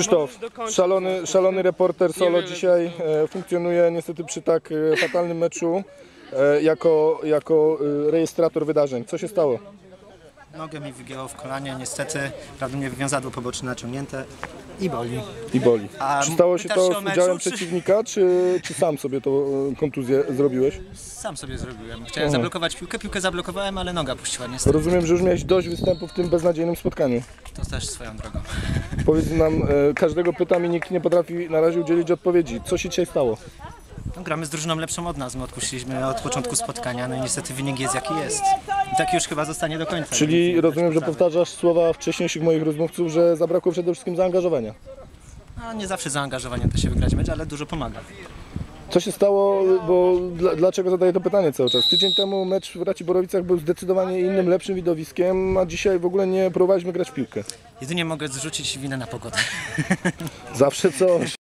Krzysztof, szalony, szalony reporter solo dzisiaj e, funkcjonuje niestety przy tak e, fatalnym meczu e, jako, jako e, rejestrator wydarzeń. Co się stało? Nogę mi wygięło w kolanie, niestety prawdopodobnie wywiązadło poboczne naciągnięte i boli. I boli. A Czy stało się pytasz to się o z meczu, udziałem czy- przeciwnika, czy, czy sam sobie to e, kontuzję zrobiłeś? Sam sobie zrobiłem. Chciałem zablokować piłkę, piłkę zablokowałem, ale noga puściła niestety. Rozumiem, że już miałeś dość występu w tym beznadziejnym spotkaniu. To też swoją drogą. Powiedz nam, e, każdego pytam i nikt nie potrafi na razie udzielić odpowiedzi. Co się dzisiaj stało? No, gramy z drużyną lepszą od nas. My odpuściliśmy od początku spotkania, no i niestety wynik jest jaki jest. I tak już chyba zostanie do końca. Czyli więc rozumiem, że powtarzasz słowa wcześniejszych moich rozmówców, że zabrakło przede wszystkim zaangażowania. No, nie zawsze zaangażowaniem da się wygrać mecz, ale dużo pomaga. Co się stało, bo dla, dlaczego zadaję to pytanie cały czas? Tydzień temu mecz w Raci Borowicach był zdecydowanie innym, lepszym widowiskiem, a dzisiaj w ogóle nie próbowaliśmy grać w piłkę. Jedynie mogę zrzucić winę na pogodę. Zawsze coś.